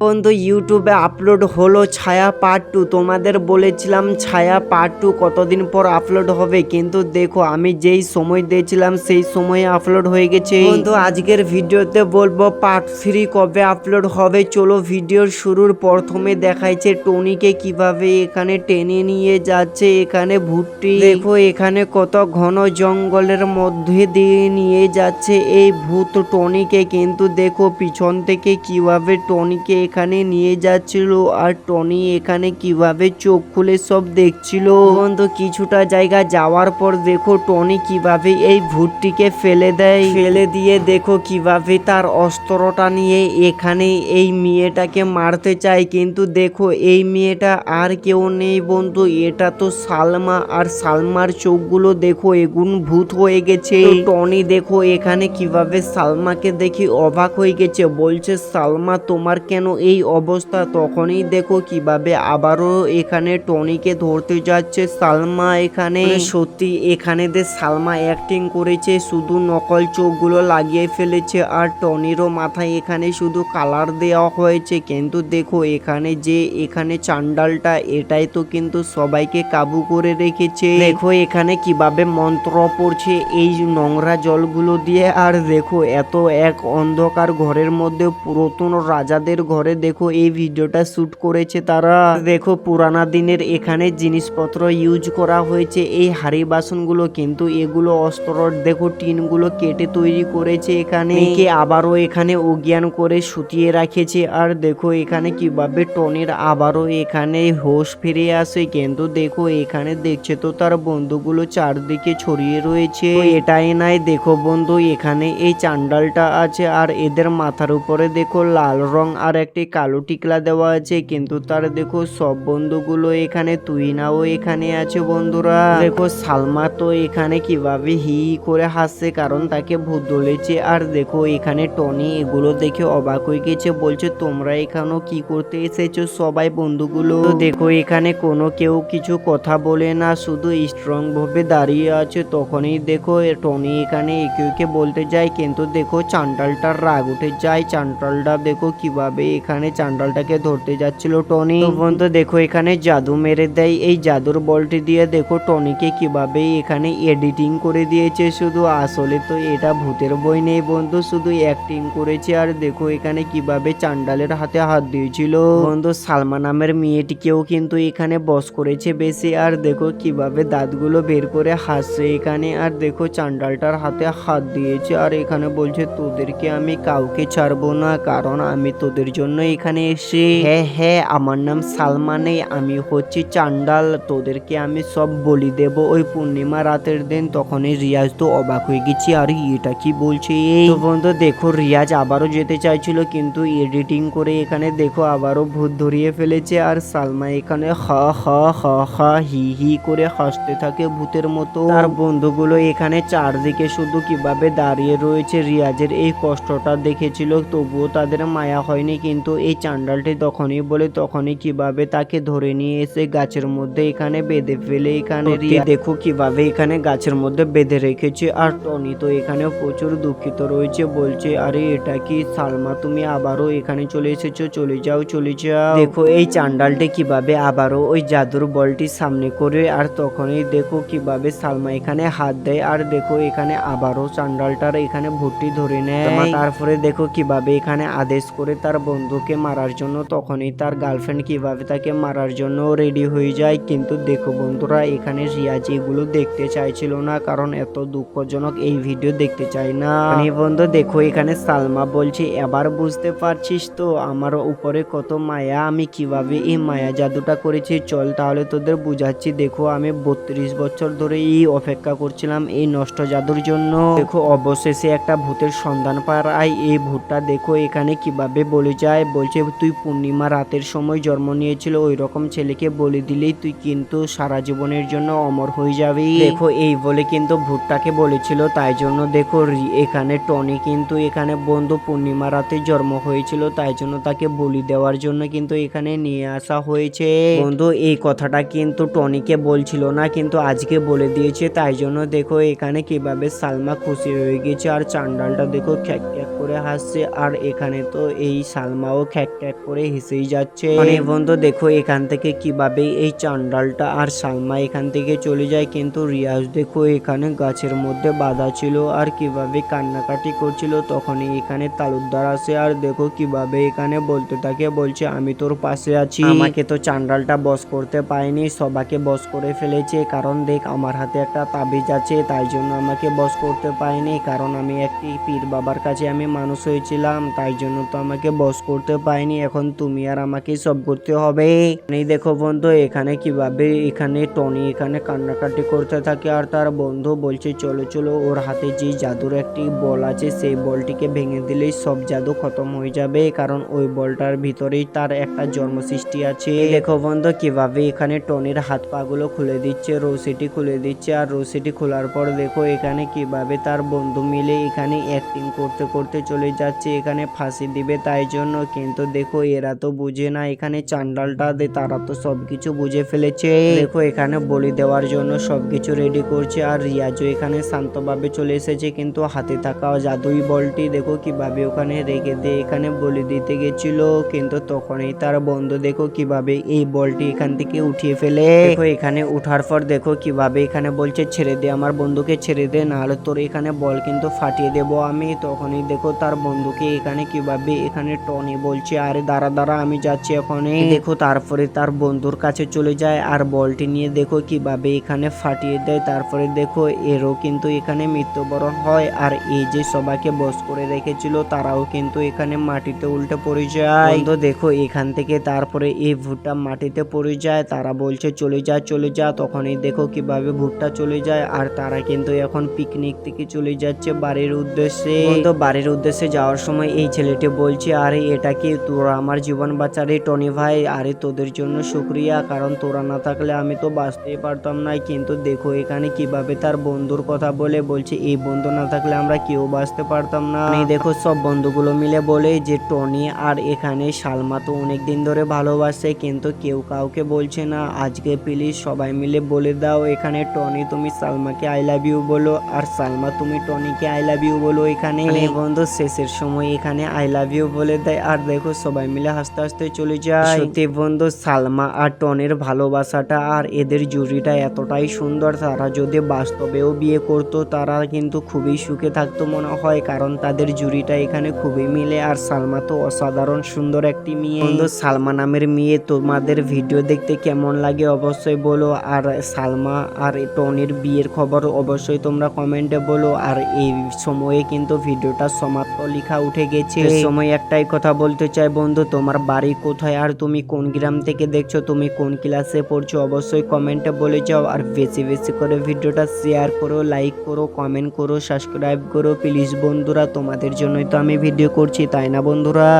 বন্ধু ইউটিউবে আপলোড হলো ছায়া পার্ট টু তোমাদের বলেছিলাম ছায়া পার্ট টু কতদিন পর আপলোড হবে কিন্তু দেখো আমি যেই সময় দিয়েছিলাম সেই সময়ে আপলোড হয়ে গেছে। বন্ধু আজকের ভিডিওতে বলব পার্ট থ্রি কবে আপলোড হবে? চলো ভিডিওর শুরুর প্রথমে দেখাইছে টনিকে কীভাবে এখানে টেনে নিয়ে যাচ্ছে এখানে ভুট্টি। দেখো এখানে কত ঘন জঙ্গলের মধ্যে দিয়ে নিয়ে যাচ্ছে এই ভূত টনিকে কিন্তু দেখো পিছন থেকে কীভাবে টনিকে এখানে নিয়ে যাচ্ছিল আর টনি এখানে কীভাবে চোখ খুলে সব দেখছিল। বন্ধু কিছুটা জায়গা যাওয়ার পর দেখো টনি কীভাবে এই ভূতটিকে ফেলে দেয়। ফেলে দিয়ে দেখো কীভাবে তার অস্ত্রটা নিয়ে এখানে এই মেয়েটাকে মারতে চায়। কিন্তু দেখো এই মেয়েটা আর কেউ নেই বন্ধু, এটা তো সালমা। আর সালমার চোখগুলো দেখো এগুন ভূত হয়ে গেছে। টনি দেখো এখানে কীভাবে সালমাকে দেখি অবাক হয়ে গেছে। বলছে, সালমা, তোমার কেন এই অবস্থা তখনই দেখো কীভাবে আবারও এখানে টনিকে ধরতে যাচ্ছে। সালমা এখানে সত্যি এখানে যে সালমা অ্যাক্টিং করেছে শুধু নকল চোখগুলো লাগিয়ে ফেলেছে আর টনিরও মাথায় এখানে শুধু কালার দেওয়া হয়েছে। কিন্তু দেখো এখানে যে এখানে চান্ডালটা এটাই তো কিন্তু সবাইকে কাবু করে রেখেছে। দেখো এখানে কীভাবে মন্ত্র পড়ছে এই নোংরা জলগুলো দিয়ে। আর দেখো এত এক অন্ধকার ঘরের মধ্যে পুরাতন রাজাদের ঘরে দেখো এই ভিডিওটা শুট করেছে তারা। দেখো পুরানা দিনের এখানে জিনিসপত্র ইউজ করা হয়েছে, এই হাড়ি বাসনগুলো কিন্তু এগুলো অস্ত্র, দেখো টিনগুলো কেটে তৈরি করেছে এখানে। একে আবারও এখানে অজ্ঞান করে শুতিয়ে রাখেছে আর দেখো এখানে কীভাবে টনির আবারও এখানে হোশ ফিরে আসে। কিন্তু দেখো এখানে দেখছে তো তার বন্ধুগুলো চারদিকে ছড়িয়ে রয়েছে। এটাই নাই, দেখো বন্ধু, এখানে এই চান্ডালটা আছে আর এদের মাথার উপরে দেখো লাল রং আর একটি কালো টিকলা দেওয়া আছে, কিন্তু তার দেখো সব বন্ধুগুলো এখানে তুই নাও এখানে আছে বন্ধুরা। দেখো সালমা তো এখানে কীভাবে হি করে হাসছে, কারণ তাকে ভূত ধরেছে। আর দেখো এখানে টনি এগুলো দেখে অবাক হয়ে গেছে, বলছে, তোমরা এখানেও কি করতে এসেছ সবাই বন্ধুগুলো? দেখো এখানে কোনো কেউ কিছু কথা বলে না, শুধু স্ট্রং ভাবে দাঁড়িয়ে আছে। তখনই দেখো টনি এখানে একে একে বলতে যায়, কিন্তু দেখো চান্ডালটার রাগ উঠে যায়। চান্ডালটা দেখো কীভাবে এখানে চান্ডালটাকে ধরতে যাচ্ছিল টনি। বন্ধু, দেখো এখানে জাদু মেরে দেয়। এই জাদুর বলটি দিয়ে দেখো টনিকে কীভাবে এখানে এডিটিং করে দিয়েছে। শুধু আসলে তো এটা ভূতের বই নেই বন্ধু, শুধু অ্যাক্টিং করেছে। আর দেখো এখানে কীভাবে চান্ডালের হাতে হাত দিয়েছিল। বন্ধু, সালমা নামের মেয়েটিকেও কিন্তু এখানে বস করেছে বেশি। আর দেখো কীভাবে দাঁতগুলো বের করে হাসছে এখানে। আর দেখো চান্ডালটার হাতে হাত দিয়েছে। আর এখানে বলছে, তোদেরকে আমি কাউকে ছাড়বো না, কারণ আমি তোদের জন্য এখানে এসে হ্যাঁ হ্যাঁ আমার নাম সালমা নেই আমি হচ্ছি চান্ডাল। তোদেরকে আমি সব বলি দেব। ওই পূর্ণিমা রাতের দিন তখনই রিয়াজ তো অবাক হয়ে গেছি। আর এটা কি বলছে এই? তো বন্ধু দেখো রিয়াজ আবারও যেতে চাইছিল কিন্তু এডিটিং করে এখানে দেখো আবারও ভূত ধরিয়ে ফেলেছে। আর সালমা এখানে হ হ হ হ হি হি করে হাসতে থাকে ভূতের মতো। তার বন্ধুগুলো এখানে চারদিকে শুধু কীভাবে দাঁড়িয়ে রয়েছে রিয়াজের এই কষ্টটা দেখেছিল তবুও তাদের মায়া হয়নি কিন্তু এই চান্ডালটি তখনই বলে তখনই কীভাবে তাকে ধরে নিয়ে এসে গাছের মধ্যে এখানে বেঁধে ফেলে। এখানে দেখো কীভাবে এখানে গাছের মধ্যে বেঁধে রেখেছে। আর টনি তো এখানে প্রচুর দুঃখিত রয়েছে। বলছে আরে এটা কি সালমা? তুমি আবারও এখানে চলে এসেছ? চলে যাও চলে যাও। দেখো এই চান্ডালটি কীভাবে আবারও ওই জাদুর বলটি সামনে করে আর তখনই দেখো কীভাবে সালমা এখানে হাত দেয়। আর দেখো এখানে আবারও চান্ডালটার এখানে ভর্তি ধরে নেয়। তারপরে দেখো কীভাবে এখানে আদেশ করে তার বন্ধুকে মারার জন্য তখনই তার গার্লফ্রেন্ড কীভাবে তাকে মারার জন্য রেডি হয়ে যায়, কিন্তু দেখো বন্ধুরা, এখানে রিয়াজ এগুলো দেখতে চাইছিল না, কারণ এত দুঃখজনক এই ভিডিও দেখতে চাই না। মানে বন্ধু, দেখো এখানে সালমা বলছি, এবার বুঝতে পারছিস তো আমার উপরে কত মায়া, আমি কীভাবে এই মায়া জাদুটা করেছি? চল তাহলে তোদের বুঝাচ্ছি। দেখো আমি বত্রিশ বছর ধরে এই অপেক্ষা করছিলাম এই নষ্ট জাদুর জন্য। দেখো অবশেষে একটা ভূতের সন্ধান পায়। এই ভূতটা দেখো এখানে কীভাবে বলে যায় বলছে, তুই পূর্ণিমা রাতের সময় জন্ম নিয়েছিল ওই রকম ছেলেকে বলে দিলেই তুই কিন্তু সারা জীবনের জন্য অমর হয়ে যাবি। দেখো, এই বলে কিন্তু ভূতটাকে বলেছিল, তাই জন্য দেখো এখানে টনি কিন্তু এখানে বন্ধু পূর্ণিমা রাতে জন্ম হয়েছিল, তাই জন্য তাকে বলি দেওয়ার জন্য কিন্তু এখানে নিয়ে আসা হয়েছে। বন্ধু, এই কথাটা কিন্তু টনিকে বলছিল না, কিন্তু আজকে বলে দিয়েছে, তাই জন্য দেখো, এখানে কীভাবে সালমা খুশি হয়ে গেছে, আর চান্ডালটা দেখো খ্যাক খ্যাক করে হাসছে, আর এখানে তো এই সালমা সালমাও খ্যাক খ্যাক করে হেসেই যাচ্ছে। মানে বন্ধু দেখো এখান থেকে কীভাবে এই চান্ডালটা আর সালমা এখান থেকে চলে যায় কিন্তু রিয়াজ দেখো এখানে গাছের মধ্যে বাধা ছিল আর কীভাবে কান্নাকাটি করছিল তখনই এখানে তালুকদার আসে আর দেখো কীভাবে এখানে বলতে থাকে বলছে আমি তোর পাশে আছি। আমাকে তো চান্ডালটা বস করতে পায়নি সবাকে বস করে ফেলেছে কারণ দেখ আমার হাতে একটা তাবিজ আছে তাই জন্য আমাকে বস করতে পায়নি কারণ আমি একটি পীর বাবার কাছে আমি মানুষ হয়েছিলাম তাই জন্য তো আমাকে বস করতে পাইনি এখন তুমি আর আমাকে সব করতে হবে। এই দেখো বন্ধু, এখানে কীভাবে এখানে টনি এখানে কান্নাকাটি করতে থাকে আর তার বন্ধু বলছে, চলো চলো, ওর হাতে যে জাদুর একটি বল আছে, সেই বলটিকে ভেঙে দিলেই সব জাদু খতম হয়ে যাবে। কারণ ওই বলটার ভিতরেই তার একটা জন্ম সৃষ্টি আছে দেখো বন্ধু, কীভাবে এখানে টনির হাত পা গুলো খুলে দিচ্ছে রশিটি খুলে দিচ্ছে। আর রশিটি খোলার পর দেখো, এখানে কীভাবে তার বন্ধু মিলে এখানে অ্যাক্টিং করতে করতে চলে যাচ্ছে। এখানে ফাঁসি দিবে, তাই জন্য কিন্তু দেখো, এরা তো বুঝে না, এখানে চান্ডালটা দে, তারা তো সবকিছু বুঝে ফেলেছে। দেখো, এখানে বলি দেওয়ার জন্য সবকিছু রেডি করছে, আর রিয়াজও এখানে শান্তভাবে চলে এসেছে, কিন্তু হাতে থাকা জাদুই বলটি, দেখো, কীভাবে ওখানে রেখে দিয়ে এখানে বলি দিতে গেছিল, কিন্তু তখনই তার বন্ধু, দেখো, কীভাবে এই বলটি এখান থেকে উঠিয়ে ফেলে। দেখো, এখানে উঠার পর, দেখো, কীভাবে এখানে বলছে, ছেড়ে দে আমার বন্ধুকে, ছেড়ে দে, নাহলে তোর এখানে বল কিন্তু ফাটিয়ে দেব আমি। তখনই, দেখো, তার বন্ধুকে এখানে কীভাবে এখানে টনি বলছে, আরে দাঁড়া দাঁড়া, আমি যাচ্ছি এখনই। দেখো, তারপরে তার বন্ধুর কাছে চলে যায় আর বলটি নিয়ে দেখো কীভাবে এখানে ফাটিয়ে দেয়। তারপরে দেখো, এরও কিন্তু এখানে মৃত্যুবরণ হয় আর এই যে সবাইকে বস করে রেখেছিল, তারাও কিন্তু এখানে মাটিতে উল্টে পড়ে যায়। তো দেখো, এখান থেকে তারপরে এই ভুট্টা মাটিতে পড়ে যায়। তারা বলছে, চলে যা চলে যা। তখনই দেখো কীভাবে ভুট্টা চলে যায় আর তারা কিন্তু এখন পিকনিক থেকে চলে যাচ্ছে বাড়ির উদ্দেশ্যে। তো বাড়ির উদ্দেশ্যে যাওয়ার সময় এই ছেলেটি বলছে, আরে, এটা কি তোরা আমার জীবন বাঁচারে টনি ভাই? আরে তোদের জন্য শুক্রিয়া কারণ তোরা না থাকলে আমি তো বাঁচতেই পারতাম না। কিন্তু দেখো এখানে কীভাবে তার বন্ধুর কথা বলে বলছে এই বন্ধু না থাকলে আমরা কেউ বাঁচতে পারতাম না। দেখো সব বন্ধুগুলো মিলে বলে যে টনি আর এখানে সালমা তো অনেক দিন ধরে ভালোবাসে কিন্তু কেউ কাউকে বলছে না। আজকে প্লিজ সবাই মিলে বলে দাও এখানে টনি তুমি সালমাকে আই লাভ ইউ বলো আর সালমা তুমি টনিকে আই লাভ ইউ বলো এখানে। বন্ধু শেষের সময় এখানে আই লাভ ইউ বলে দেয় আর দেখো সবাই মিলে হাসতে হাসতে চলে যায় সত্যি বন্ধু সালমা আর টনের ভালোবাসাটা আর এদের জুড়িটা এতটাই সুন্দর তারা যদি বাস্তবেও বিয়ে করতো তারা কিন্তু খুবই সুখে থাকতো মনে হয় কারণ তাদের জুড়িটা এখানে খুবই মিলে। আর সালমা তো অসাধারণ সুন্দর একটি মেয়ে। বন্ধু সালমা নামের মেয়ে তোমাদের ভিডিও দেখতে কেমন লাগে অবশ্যই বলো। আর সালমা আর টনির বিয়ের খবর অবশ্যই তোমরা কমেন্টে বলো। আর এই সময়ে কিন্তু ভিডিওটা সমাপ্ত লেখা উঠে গেছে। এই সময় একটাই কথা বলতে চাই, বন্ধু, তোমার বাড়ি কোথায় আর তুমি কোন গ্রাম থেকে দেখছ? তুমি কোন ক্লাসে পড়ছো? অবশ্যই কমেন্টে বলে যাও। আর বেশি বেশি করে ভিডিওটা শেয়ার করো লাইক করো কমেন্ট করো সাবস্ক্রাইব করো। প্লিজ বন্ধুরা, তোমাদের জন্যই তো আমি ভিডিও করছি, তাই না, বন্ধুরা?